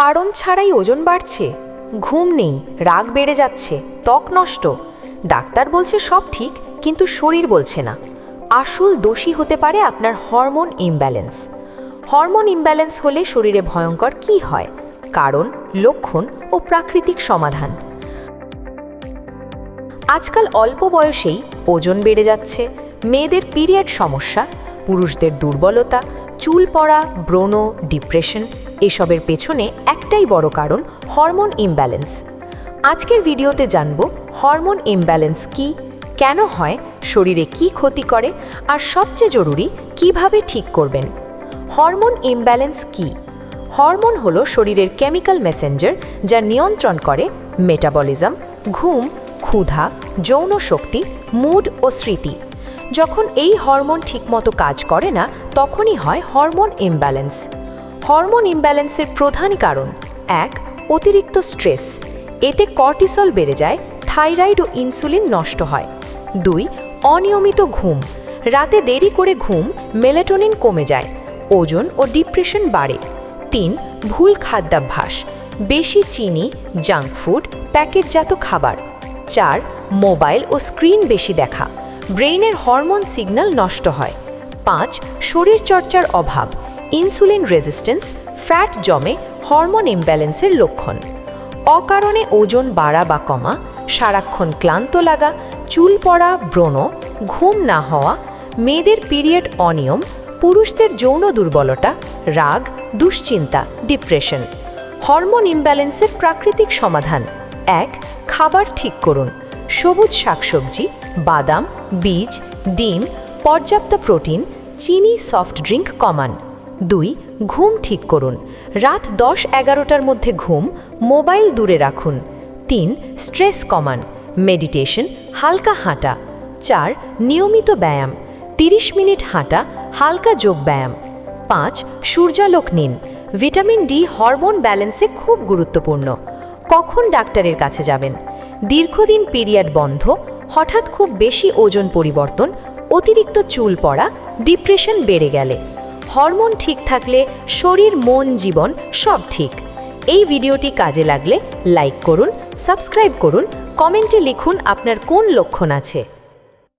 কারণ ছাড়াই ওজন বাড়ছে, ঘুম নেই, রাগ বেড়ে যাচ্ছে, ত্বক নষ্ট। ডাক্তার বলছে সব ঠিক, কিন্তু শরীর বলছে না। আসল দোষী হতে পারে আপনার হরমোন ইমব্যালেন্স। হরমোন ইমব্যালেন্স হলে শরীরে ভয়ঙ্কর কি হয়? কারণ, লক্ষণ ও প্রাকৃতিক সমাধান। আজকাল অল্প বয়সেই ওজন বেড়ে যাচ্ছে। মেয়েদের পিরিয়ড সমস্যা, পুরুষদের দুর্বলতা, চুল পড়া, ব্রণ, ডিপ্রেশন। এসবের পেছনে একটাই বড় কারণ হরমোন ইমব্যালেন্স আজকের ভিডিওতে জানব হরমোন ইমব্যালেন্স কি, কেন হয়, শরীরে কি ক্ষতি করে, আর সবচেয়ে জরুরি কীভাবে ঠিক করবেন। হরমোন ইমব্যালেন্স কি? হরমোন হলো শরীরের কেমিক্যাল মেসেঞ্জার যা নিয়ন্ত্রণ করে মেটাবলিজম ঘুম, ক্ষুধা, যৌন শক্তি মুড ও স্মৃতি। যখন এই হরমোন ঠিকমতো কাজ করে না, তখনই হয় হরমোন ইমব্যালেন্স হরমোন ইমব্যালেন্সের প্রধান কারণ। এক, অতিরিক্ত স্ট্রেস। এতে কর্টিসল বেড়ে যায়, থাইরয়েড ও ইনসুলিন নষ্ট হয়। দুই, অনিয়মিত ঘুম। রাতে দেরি করে ঘুম মেলাটোনিন কমে যায়, ওজন ও ডিপ্রেশন বাড়ে। তিন, ভুল খাদ্যাভ্যাস। বেশি চিনি, জাঙ্ক ফুড, প্যাকেটজাত খাবার। চার, মোবাইল ও স্ক্রিন বেশি দেখা। ব্রেইনের হরমোন সিগন্যাল নষ্ট হয়। পাঁচ, শরীরচর্চার অভাব। ইনসুলিন রেজিস্ট্যান্স, ফ্যাট জমে, হরমোন ইমব্যালেন্সের লক্ষণ। অকারণে ওজন বাড়া বা কমা, সারাক্ষণ ক্লান্ত লাগা, চুল পড়া, ব্রণ, ঘুম না হওয়া, মেয়েদের পিরিয়ড অনিয়ম, পুরুষদের যৌন দুর্বলতা, রাগ, দুশ্চিন্তা, ডিপ্রেশন। হরমোন ইমব্যালেন্সের প্রাকৃতিক সমাধান। এক, খাবার ঠিক করুন। সবুজ শাকসবজি, বাদাম, বীজ, ডিম, পর্যাপ্ত প্রোটিন, চিনি, সফট ড্রিঙ্ক কমান। দুই, ঘুম ঠিক করুন। রাত দশ এগারোটার মধ্যে ঘুম, মোবাইল দূরে রাখুন। তিন, স্ট্রেস কমান। মেডিটেশন, হালকা হাঁটা। চার, নিয়মিত ব্যায়াম। তিরিশ মিনিট হাঁটা, হালকা যোগ ব্যায়াম। পাঁচ, সূর্যালোক নিন। ভিটামিন ডি হরমোন ব্যালেন্সে খুব গুরুত্বপূর্ণ। কখন ডাক্তারের কাছে যাবেন? দীর্ঘদিন পিরিয়ড বন্ধ, হঠাৎ খুব বেশি ওজন পরিবর্তন, অতিরিক্ত চুল পড়া, ডিপ্রেশন বেড়ে গেলে। হরমোন ঠিক থাকলে শরীর, মন, জীবন সব ঠিক। এই ভিডিওটি কাজে লাগলে লাইক করুন, সাবস্ক্রাইব করুন, কমেন্টে লিখুন আপনার কোন লক্ষণ আছে।